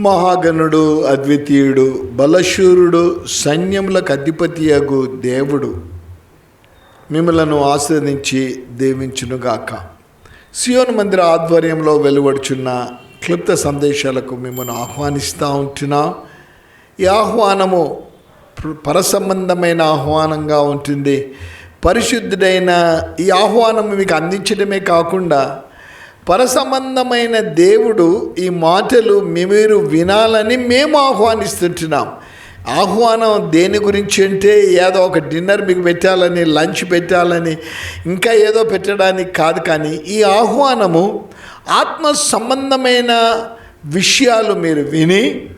మహాగణుడు అద్వితీయుడు బలశూరుడు సైన్యములకు అధిపతియగు దేవుడు. మిమ్మలను ఆస్వాదించి దీవించునుగాక. సియోన్ మందిర ఆధ్వర్యంలో వెలువడుచున్న క్లుప్త సందేశాలకు మిమ్మల్ని ఆహ్వానిస్తూ ఉంటున్నాం. ఈ ఆహ్వానము పరసంబంధమైన ఆహ్వానంగా ఉంటుంది. పరిశుద్ధుడైన ఈ ఆహ్వానం మీకు అందించడమే కాకుండా పరసంబంధమైన దేవుడు ఈ మాటలు మీ మీరు వినాలని మేము ఆహ్వానిస్తుంటున్నాం. ఆహ్వానం దేని గురించి అంటే ఏదో ఒక డిన్నర్ మీకు పెట్టాలని లంచ్ పెట్టాలని ఇంకా ఏదో పెట్టడానికి కాదు కానీ ఈ ఆహ్వానము ఆత్మ సంబంధమైన విషయాలు మీరు విని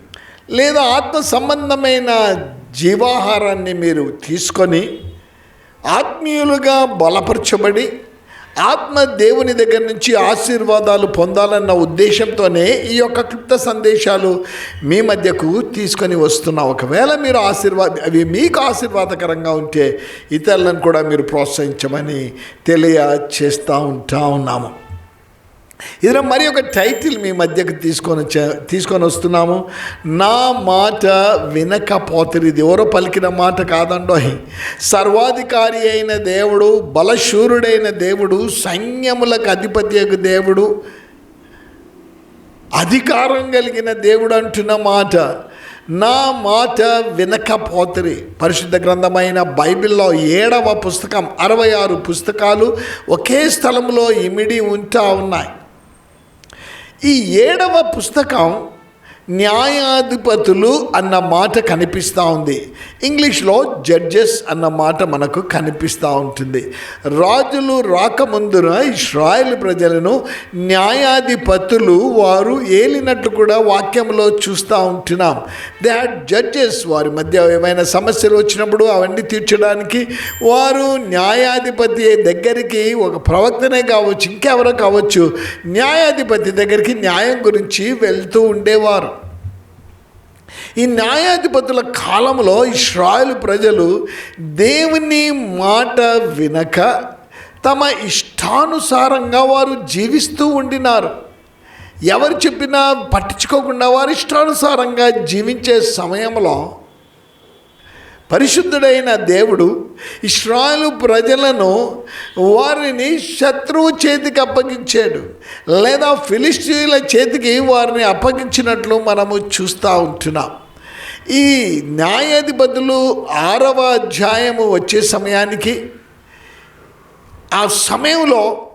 లేదా ఆత్మ సంబంధమైన జీవాహారాన్ని మీరు తీసుకొని ఆత్మీయులుగా బలపరచబడి ఆత్మ దేవుని దగ్గర నుంచి ఆశీర్వాదాలు పొందాలన్న ఉద్దేశంతోనే ఈ యొక్క క్లుప్త సందేశాలు మీ మధ్యకు తీసుకొని వస్తున్నాం. ఒకవేళ మీరు ఆశీర్వాద అవి మీకు ఆశీర్వాదకరంగా ఉంటే ఇతరులను కూడా మీరు ప్రోత్సహించమని తెలియచేస్తూ ఉంటా ఉన్నాము. ఇది మరి ఒక టైటిల్ మీ మధ్యకు తీసుకొని వచ్చా తీసుకొని వస్తున్నాము. నా మాట వినకపోతే ఇది ఎవరో పలికిన మాట కాదండో సర్వాధికారి అయిన దేవుడు బలశూరుడైన దేవుడు సైన్యములకు అధిపతి దేవుడు అధికారం కలిగిన దేవుడు అంటున్న మాట. నా మాట వినకపోతరి. పరిశుద్ధ గ్రంథమైన బైబిల్లో ఏడవ పుస్తకం అరవై ఆరు పుస్తకాలు ఒకే స్థలంలో ఇమిడి ఉంటా ఉన్నాయి. ఈ ఏడవ పుస్తకం న్యాయాధిపతులు అన్న మాట కనిపిస్తూ ఉంది. ఇంగ్లీష్లో జడ్జెస్ అన్న మాట మనకు కనిపిస్తూ ఉంటుంది. రాజులు రాకముందున ఇస్రాయల్ ప్రజలను న్యాయాధిపతులు వారు ఏలినట్లు కూడా వాక్యంలో చూస్తూ ఉంటున్నాం. దే హ్యాడ్ జడ్జెస్ వారి మధ్య ఏమైనా సమస్యలు వచ్చినప్పుడు అవన్నీ తీర్చడానికి వారు న్యాయాధిపతి దగ్గరికి ఒక ప్రవక్తనే కావచ్చు ఇంకెవరో కావచ్చు న్యాయాధిపతి దగ్గరికి న్యాయం గురించి వెళ్తూ ఉండేవారు. ఈ న్యాయాధిపతుల కాలంలో ఇస్రాయల్ ప్రజలు దేవుని మాట వినక తమ ఇష్టానుసారంగా వారు జీవిస్తూ ఉండినారు. ఎవరు చెప్పినా పట్టించుకోకుండా వారి ఇష్టానుసారంగా జీవించే సమయంలో పరిశుద్ధుడైన దేవుడు ఇస్రాయలు ప్రజలను వారిని శత్రువు చేతికి అప్పగించాడు లేదా ఫిలిస్తీన్ల చేతికి వారిని అప్పగించినట్లు మనము చూస్తూ ఉంటున్నాం. ఈ న్యాయాధిపతులు ఆరవ అధ్యాయము వచ్చే సమయానికి ఆ సమయంలో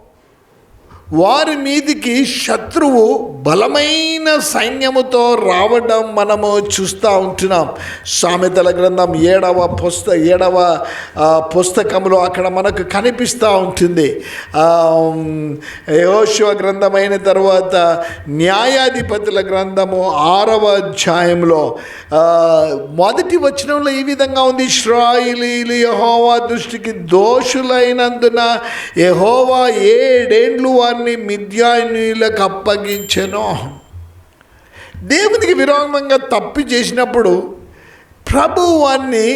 వారి మీదికి శత్రువు బలమైన సైన్యముతో రావడం మనము చూస్తూ ఉంటున్నాం. సామెతల గ్రంథం ఏడవ పుస్త ఏడవ పుస్తకంలో అక్కడ మనకు కనిపిస్తూ ఉంటుంది. యోశివ గ్రంథమైన తర్వాత న్యాయాధిపతుల గ్రంథము ఆరవ అధ్యాయంలో. మొదటి వచనంలో ఈ విధంగా ఉంది. ఇస్రాయిలీలు యహోవా దృష్టికి దోషులైనందున యహోవా ఏడేండ్లు వారిని మిథ్యానులకు అప్పగించెను. దేవునికి విరోధంగా తప్పి చేసినప్పుడు ప్రభు వారిని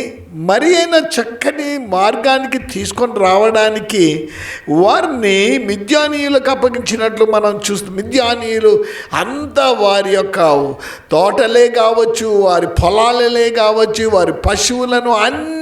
మరి అయిన చక్కని మార్గానికి తీసుకొని రావడానికి వారిని మిద్యానీయులకు అప్పగించినట్లు మనం చూస్తాం మిద్యానీయులు అంతా వారి యొక్క తోటలే కావచ్చు వారి పొలాలలే కావచ్చు వారి పశువులను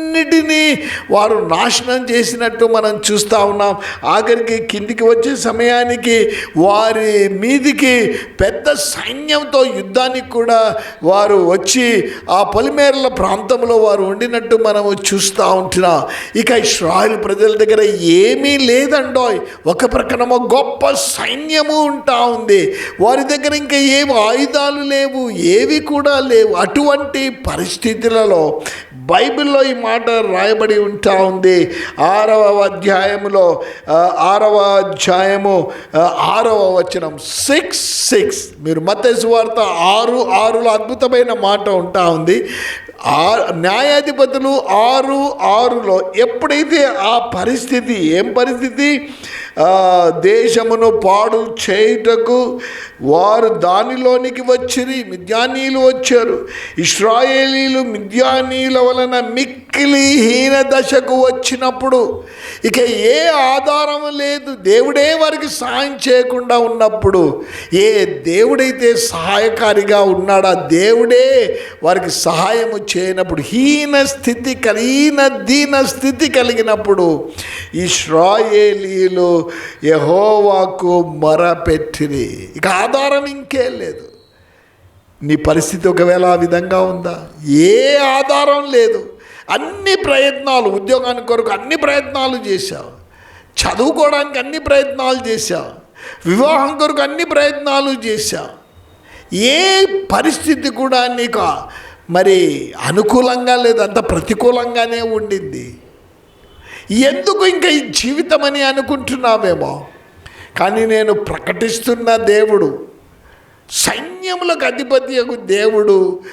అన్నిటినీ వారు నాశనం చేసినట్టు మనం చూస్తూ ఉన్నాం. ఆఖరికి కిందికి వచ్చే సమయానికి వారి మీదికి పెద్ద సైన్యంతో యుద్ధానికి కూడా వారు వచ్చి ఆ పొలిమేరల ప్రాంతంలో వారు ఉండినట్టు మనము చూస్తూ ఉంటున్నాం. ఇక ఇస్రాయిల్ ప్రజల దగ్గర ఏమీ లేదండోయ్. ఒక ప్రకటన గొప్ప సైన్యము ఉంటా ఉంది. వారి దగ్గర ఇంకా ఏం ఆయుధాలు లేవు ఏవి కూడా లేవు. అటువంటి పరిస్థితులలో బైబిల్లో ఈ మాట రాయబడి ఉంటా ఉంది. ఆరవ అధ్యాయములో ఆరవ అధ్యాయము ఆరవ వచనం. సిక్స్ సిక్స్ మీరు మతేసు వార్త ఆరు ఆరులో అద్భుతమైన మాట ఉంటా ఉంది. ఆ న్యాయాధిపతులు ఆరు ఆరులో ఎప్పుడైతే ఆ పరిస్థితి ఏం పరిస్థితి? దేశమును పాడు చేయుటకు వారు దానిలోనికి వచ్చిరి. మిద్యానీయులు వచ్చారు. ఇస్రాయేలీలు మిద్యానీయుల వలన మిక్కిలి హీన దశకు వచ్చినప్పుడు ఇక ఏ ఆధారం లేదు. దేవుడే వారికి సహాయం చేయకుండా ఉన్నప్పుడు ఏ దేవుడైతే సహాయకారిగా ఉన్నాడో దేవుడే వారికి సహాయము చేయనప్పుడు హీన స్థితి కలిగిన దీన స్థితి కలిగినప్పుడు ఇస్రాయేలీలు యహోవాకు మొరపెట్టిరి. ఇక ఆధారం ఇంకే లేదు. నీ పరిస్థితి ఒకవేళ ఆ విధంగా ఉందా? ఏ ఆధారం లేదు. అన్ని ప్రయత్నాలు ఉద్యోగానికి కొరకు అన్ని ప్రయత్నాలు చేశావు. చదువుకోవడానికి అన్ని ప్రయత్నాలు చేశావు. వివాహం కొరకు అన్ని ప్రయత్నాలు చేశావు. ఏ పరిస్థితి కూడా నీకు మరి అనుకూలంగా లేదు. అంత ప్రతికూలంగానే ఉండింది. ఎందుకు ఇంకా ఈ జీవితం అని అనుకుంటున్నామేమో కానీ నేను ప్రకటిస్తున్న దేవుడు సైన్యములకు అధిపతి దేవుడు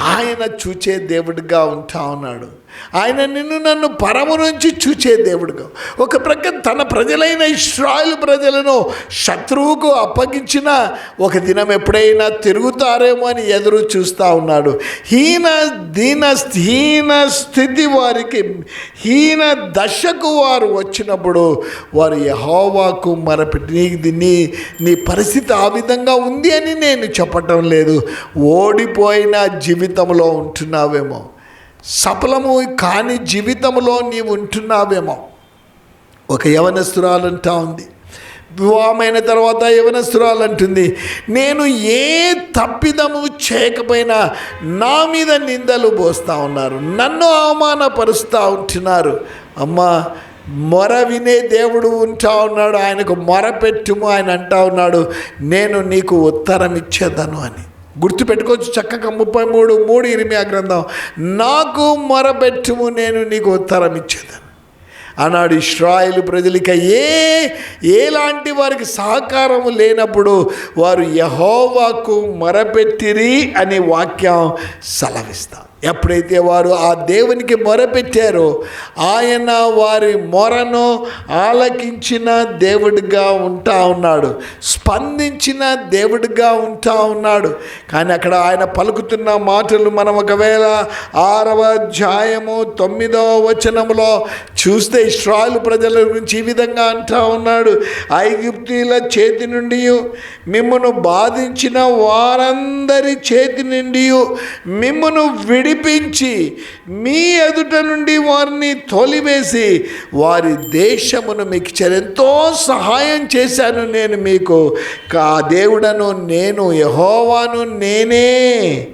ఆయన చూచే దేవుడిగా ఉంటా ఉన్నాడు. ఆయన నిన్ను నన్ను పరము నుంచి చూచే దేవుడుగా. ఒక ప్రక్క తన ప్రజలైన ఇస్రాయల్ ప్రజలను శత్రువుకు అప్పగించిన ఒక దినం ఎప్పుడైనా తిరుగుతారేమో అని ఎదురు చూస్తూ ఉన్నాడు. హీన దీన హీన స్థితి వారికి హీన దశకు వారు వచ్చినప్పుడు వారు యహోవాకు మరపెట్టి నీ నీ నీ పరిస్థితి ఆ విధంగా ఉంది అని నేను చెప్పటం లేదు. ఓడిపోయిన జీవితంలో ఉంటున్నావేమో. సఫలము కాని జీవితంలో నీవు ఉంటున్నావేమో. ఒక యవనస్తురాలంటా ఉంది. వివాహమైన తర్వాత యవనస్తురాలు అంటుంది నేను ఏ తప్పిదము చేయకపోయినా నా మీద నిందలు పోస్తూ ఉన్నారు. నన్ను అవమానపరుస్తూ ఉంటున్నారు. అమ్మా మొర వినే దేవుడు ఉంటా ఉన్నాడు. ఆయనకు మొర పెట్టుము. ఆయన అంటా ఉన్నాడు నేను నీకు ఉత్తరం ఇచ్చేదను అని. గుర్తుపెట్టుకోవచ్చు చక్కగా ముప్పై మూడు మూడు ఇరిమియా గ్రంథం. నాకు మొరబెట్టుము నేను నీకు ఉత్తరం ఇచ్చేదాను అన్నాడు ఇస్రాయిల్ ప్రజలిక ఏ ఎలాంటి వారికి సహకారము లేనప్పుడు వారు యహోవాకు మొరపెట్టిరి అనే వాక్యం సెలవిస్తాం. ఎప్పుడైతే వారు ఆ దేవునికి మొరపెట్టారో ఆయన వారి మొరను ఆలకించిన దేవుడిగా ఉంటా ఉన్నాడు. స్పందించిన దేవుడిగా ఉంటా ఉన్నాడు. కానీ అక్కడ ఆయన పలుకుతున్న మాటలు మనం ఒకవేళ ఆరవ అధ్యాయము తొమ్మిదవ వచనములో చూస్తే ఇస్రాయల్ ప్రజల గురించి ఈ విధంగా అంటా ఉన్నాడు. ఐగుప్తీల చేతి నుండి మిమ్మను బాధించిన వారందరి చేతి నుండి మిమ్మను విడిపించి మీ ఎదుట నుండి వారిని తోలివేసి వారి దేశమును మీకు ఎంతో సహాయం చేశాను నేను మీకు. కా దేవుడను నేను యహోవాను నేనే.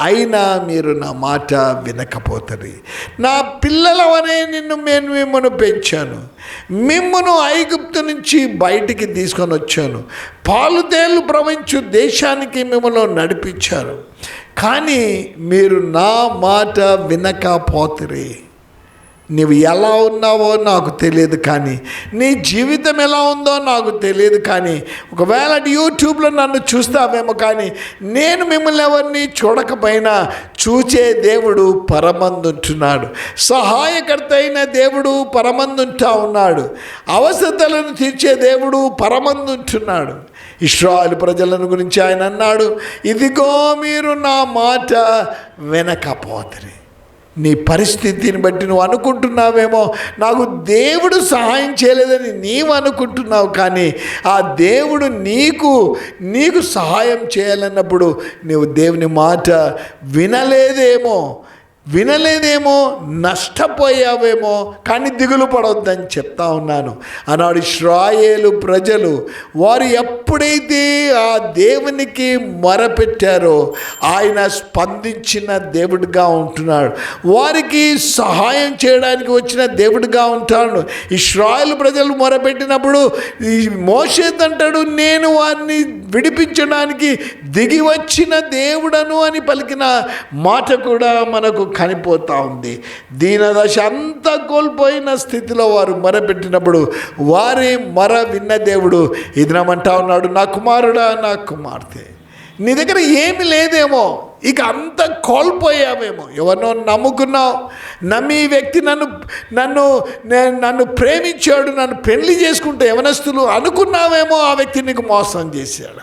అయినా మీరు నా మాట వినకపోతుంది నా పిల్లలవనే నిన్ను నేను మిమ్మను పెంచాను. మిమ్మను ఐగుప్తు నుంచి బయటికి తీసుకొని వచ్చాను. పాలుదేలు ప్రవహించు దేశానికి మిమ్మల్ని నడిపించారు. కానీ మీరు నా మాట వినకపోతురే. నీవు ఎలా ఉన్నావో నాకు తెలియదు కానీ నీ జీవితం ఎలా ఉందో నాకు తెలియదు కానీ ఒకవేళ యూట్యూబ్లో నన్ను చూస్తావేమో కానీ నేను మిమ్మల్ని ఎవరిని చూడకపోయినా చూచే దేవుడు పరమందుంటున్నాడు. సహాయకర్త అయిన దేవుడు పరమందుంటా ఉన్నాడు. అవసరతలను తీర్చే దేవుడు పరమందుంటున్నాడు. ఇస్రాయల్ ప్రజలను గురించి ఆయన అన్నాడు ఇదిగో మీరు నా మాట వినకపోతరి. నీ పరిస్థితిని బట్టి నువ్వు అనుకుంటున్నావేమో. నాకు దేవుడు సహాయం చేయలేదని నీవు అనుకుంటున్నావు కానీ ఆ దేవుడు నీకు నీకు సహాయం చేయాలన్నప్పుడు నువ్వు దేవుని మాట వినలేదేమో. వినలేదేమో నష్టపోయావేమో కానీ దిగులు పడవద్దని చెప్తా ఉన్నాను. ఆనాడు శ్రాయేలు ప్రజలు వారు ఎప్పుడైతే ఆ దేవునికి మొరపెట్టారో ఆయన స్పందించిన దేవుడిగా ఉంటున్నాడు. వారికి సహాయం చేయడానికి వచ్చిన దేవుడిగా ఉంటాడు. ఇస్రాయేల్ ప్రజలు మొరపెట్టినప్పుడు ఈ మోసేదంటాడు నేను వారిని విడిపించడానికి దిగి వచ్చిన దేవుడను అని పలికిన మాట కూడా మనకు కనిపోతూ ఉంది. దీనదశ అంతా కోల్పోయిన స్థితిలో వారు మొరపెట్టినప్పుడు వారి మర విన్న దేవుడు ఇదినమంటా ఉన్నాడు నా కుమారుడా నా కుమార్తె నీ దగ్గర ఏమి లేదేమో ఇక అంత కోల్పోయామేమో ఎవరినో నమ్ముకున్నావు నమ్మి ఈ వ్యక్తి నన్ను నన్ను నేను నన్ను ప్రేమించాడు నన్ను పెళ్ళి చేసుకుంటే యవనస్తులు అనుకున్నావేమో ఆ వ్యక్తి నీకు మోసం చేశాడు.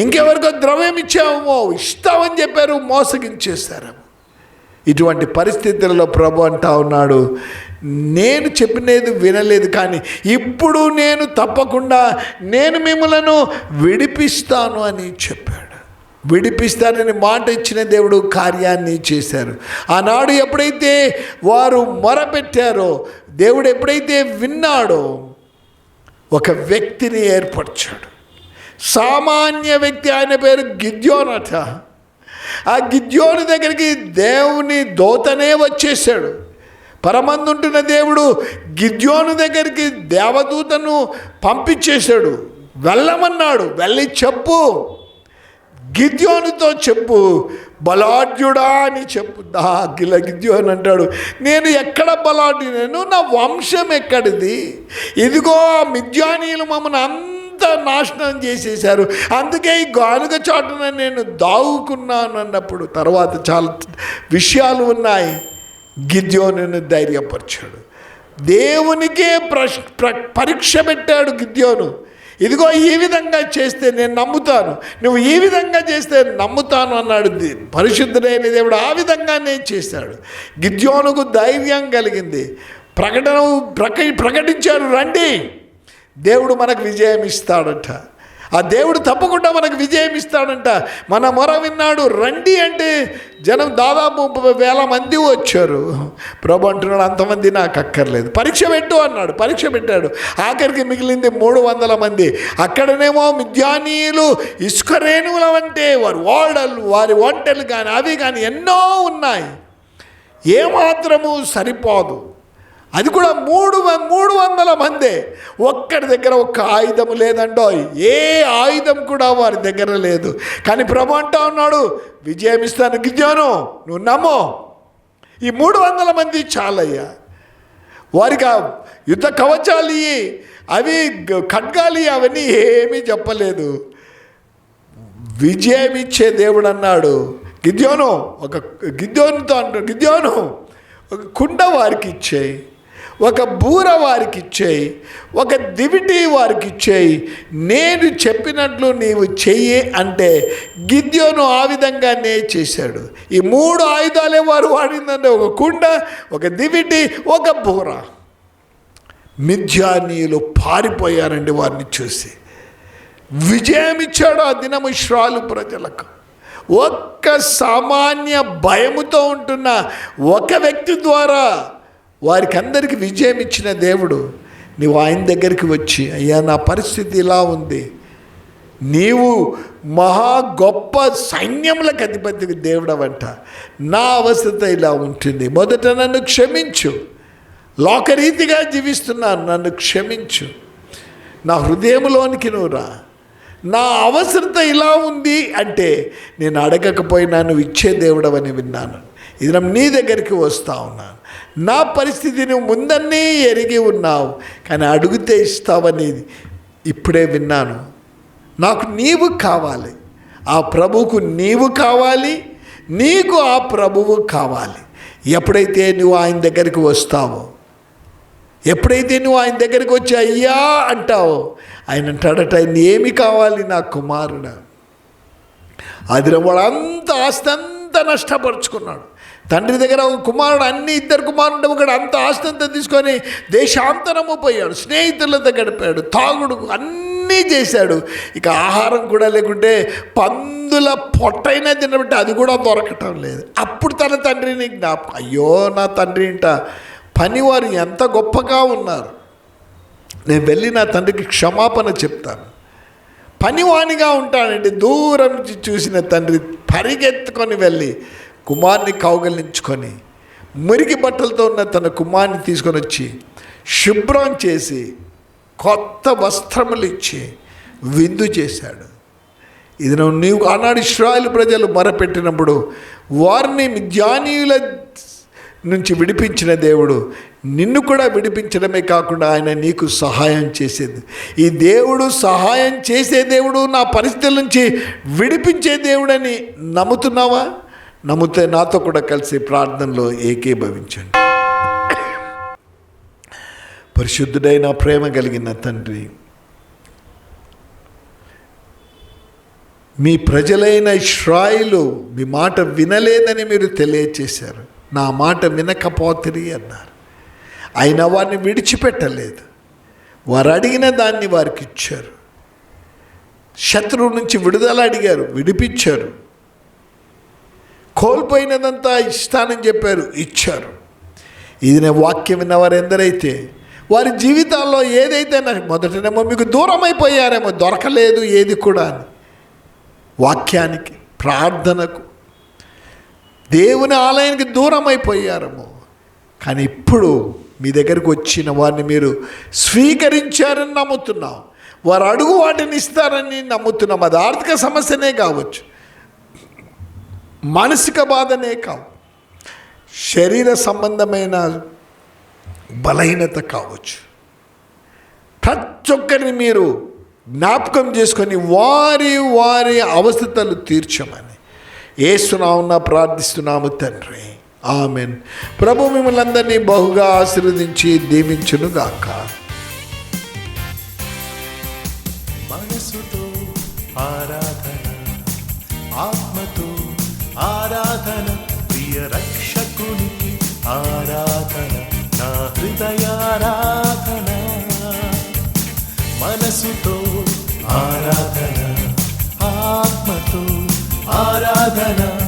ఇంకెవరికో ద్రవ్యం ఇచ్చామో ఇస్తామని చెప్పారు మోసగించేశారేమో. ఇటువంటి పరిస్థితులలో ప్రభు అంటా ఉన్నాడు నేను చెప్పినది వినలేదు కానీ ఇప్పుడు నేను తప్పకుండా నేను మిమ్మలను విడిపిస్తాను అని చెప్పాడు. విడిపిస్తానని మాట ఇచ్చిన దేవుడు కార్యాన్ని చేశారు. ఆనాడు ఎప్పుడైతే వారు మొరపెట్టారో దేవుడు ఎప్పుడైతే విన్నాడో ఒక వ్యక్తిని ఏర్పరిచాడు. సామాన్య వ్యక్తి ఆయన పేరు గిద్యోనట. ఆ గిద్యోని దగ్గరికి దేవుని దోతనే వచ్చేసాడు పరమందుంటున్న దేవుడు గిద్యోను దగ్గరికి దేవదూతను పంపించేశాడు. వెళ్ళమన్నాడు వెళ్ళి చెప్పు. గిద్యోనితో చెప్పు బలాఢ్యుడా అని చెప్పు. దా గిల గిద్యోని అంటాడు నేను ఎక్కడ బలాఢ్యు నేను నా వంశం ఎక్కడిది? ఇదిగో మిద్యానీయులు మమ్మల్ని అంతా నాశనం చేసేశారు. అందుకే ఈ గానుగ చోటన నేను దావుకున్నాను అన్నప్పుడు తర్వాత చాలా విషయాలు ఉన్నాయి. గిద్యోను ధైర్యపరిచాడు. దేవునికే ప్రశ్ ప్ర పరీక్ష పెట్టాడు గిద్యోను. ఇదిగో ఈ విధంగా చేస్తే నేను నమ్ముతాను. నువ్వు ఈ విధంగా చేస్తే నమ్ముతాను అన్నాడు పరిశుద్ధుడైన దేవుడు ఆ విధంగానే చేశాడు. గిద్యోనుకు ధైర్యం కలిగింది. ప్రకటన ప్రక ప్రకటించాడు రండి. దేవుడు మనకు విజయం ఇస్తాడట. ఆ దేవుడు తప్పకుండా మనకు విజయం ఇస్తాడంట. మన మొర విన్నాడు రండి అంటే జనం దాదాపు ముప్పై వేల మంది వచ్చారు. ప్రభు అంటున్నాడు అంతమంది నాకు అక్కర్లేదు. పరీక్ష పెట్టు అన్నాడు. పరీక్ష పెట్టాడు. ఆఖరికి మిగిలింది మూడు వందల మంది. అక్కడనేమో మిద్యానీయులు ఇసుక రేణువుల వారి ఓడలు వారి వంటలు కానీ అవి కానీ ఎన్నో ఉన్నాయి. ఏమాత్రము సరిపోదు. అది కూడా మూడు మూడు వందల మందే. ఒక్కడి దగ్గర ఒక్క ఆయుధం లేదండో ఏ ఆయుధం కూడా వారి దగ్గర లేదు. కానీ ప్రభు అంటా ఉన్నాడు విజయం ఇస్తాను గిజ్జాను నువ్వు నమ్మో. ఈ మూడు వందల మంది చాలయ్యా. వారికి యుద్ధ కవచాలు అవి గ- అవన్నీ ఏమీ చెప్పలేదు. విజయం ఇచ్చే దేవుడు అన్నాడు. గిద్యోను ఒక గిద్యోనుతో అంటాడు గిద్యోను ఒక కుండ వారికి ఇచ్చేయి. ఒక బూర వారికి ఇచ్చేయి ఒక దివిటి వారికి ఇచ్చేయి నేను చెప్పినట్లు నీవు చెయ్యి అంటే గిద్యోను ఆ విధంగానే చేశాడు. ఈ మూడు ఆయుధాలే వారు వాడిందంటే ఒక కుండ ఒక దివిటి ఒక బూర. మిథ్యానీయులు పారిపోయారండి వారిని చూసి. విజయం ఇచ్చాడు ఆ దినము శ్రాలు ప్రజలకు. ఒక్క సామాన్య భయముతో ఉంటున్న ఒక వ్యక్తి ద్వారా వారికి అందరికీ విజయం ఇచ్చిన దేవుడు నీవు ఆయన దగ్గరికి వచ్చి అయ్యా నా పరిస్థితి ఇలా ఉంది. నీవు మహా గొప్ప సైన్యములకు అధిపతికి దేవుడవంట. నా అవస్థత ఇలా ఉంటుంది. మొదట నన్ను క్షమించు. లోకరీతిగా జీవిస్తున్నాను. నన్ను క్షమించు. నా హృదయంలోనికి నువ్వు రా. నా అవసరత ఇలా ఉంది అంటే నేను అడగకపోయినా నువ్వు ఇచ్చే దేవుడవని విన్నాను. ఇది నీ దగ్గరికి వస్తా ఉన్నాను. నా పరిస్థితిని ముందన్నీ ఎరిగి ఉన్నావు. కానీ అడిగితే ఇస్తావనేది ఇప్పుడే విన్నాను. నాకు నీవు కావాలి. ఆ ప్రభువుకు నీవు కావాలి. నీకు ఆ ప్రభువు కావాలి. ఎప్పుడైతే నువ్వు ఆయన దగ్గరికి వస్తావో ఎప్పుడైతే నువ్వు ఆయన దగ్గరికి వచ్చి అయ్యా అంటావో ఆయన అంటాడట ఆయన ఏమి కావాలి నా కుమారుడు? అది వాడు అంత ఆస్తి అంతా నష్టపరుచుకున్నాడు. తండ్రి దగ్గర ఒక కుమారుడు అన్ని ఇద్దరు కుమారుడు ఒకడు అంత ఆస్తి తీసుకొని దేశాంతరము పోయాడు. స్నేహితులతో గడిపాడు తాగుడు అన్నీ చేశాడు. ఇక ఆహారం కూడా లేకుంటే పందుల పొట్టైనా తినబట్టి అది కూడా దొరకటం లేదు. అప్పుడు తన తండ్రిని జ్ఞాపకం అయ్యో నా తండ్రి ఇంట పనివారు ఎంత గొప్పగా ఉన్నారు. నేను వెళ్ళి నా తండ్రికి క్షమాపణ చెప్తాను. పనివానిగా ఉంటానండి దూరం నుంచి చూసిన తండ్రి పరిగెత్తుకొని వెళ్ళి కుమార్ని కౌగలించుకొని మురికి బట్టలతో ఉన్న తన కుమార్ని తీసుకొని వచ్చి శుభ్రం చేసి కొత్త వస్త్రములు ఇచ్చి విందు చేశాడు. ఇది నువ్వు నీవు ఆనాడు ఇస్రాయల్ ప్రజలు మొరపెట్టినప్పుడు వారిని మిద్యానీయుల నుంచి విడిపించిన దేవుడు నిన్ను కూడా విడిపించడమే కాకుండా ఆయన నీకు సహాయం చేసేది. ఈ దేవుడు సహాయం చేసే దేవుడు నా పరిస్థితుల నుంచి విడిపించే దేవుడని నమ్ముతున్నావా? నమ్మితే నాతో కూడా కలిసి ప్రార్థనలో ఏకీభవించండి. పరిశుద్ధుడైన ప్రేమ కలిగిన తండ్రి మీ ప్రజలైన ఇష్రాయిలు మీ మాట వినలేదని మీరు తెలియచేశారు. నా మాట వినకపోతిరి అన్నారు. అయినా వారిని విడిచిపెట్టలేదు. వారు అడిగిన దాన్ని వారికి ఇచ్చారు. శత్రువు నుంచి విడుదల అడిగారు విడిపించారు. కోల్పోయినదంతా ఇస్తానని చెప్పారు ఇచ్చారు. ఇది నేను వాక్యం విన్నవారు ఎందరైతే వారి జీవితాల్లో ఏదైతే నాకు మొదటనేమో మీకు దూరం అయిపోయారేమో దొరకలేదు ఏది కూడా అని. వాక్యానికి ప్రార్థనకు దేవుని ఆలయానికి దూరం అయిపోయారేమో కానీ ఇప్పుడు మీ దగ్గరికి వచ్చిన వారిని మీరు స్వీకరించారని నమ్ముతున్నాం. వారు అడుగు వాటిని ఇస్తారని నమ్ముతున్నాం. అది ఆర్థిక సమస్యనే కావచ్చు. మానసిక బాధనే కావు. శరీర సంబంధమైన బలహీనత కావచ్చు. ప్రతి ఒక్కరిని మీరు జ్ఞాపకం చేసుకొని వారి వారి అవస్థతలు తీర్చమని. ఏసునామున ప్రార్థిస్తున్నాము తండ్రి. ఆమెన్. ప్రభు మిమ్మల్ని అందరినీ బహుగా ఆశీర్వదించి దీవించునుగాక. ఆరాధన ప్రియ రక్షకునికి ఆరాధన నా హృదయారాధన మనసుతో ఆరాధన ఆత్మతో ఆరాధన.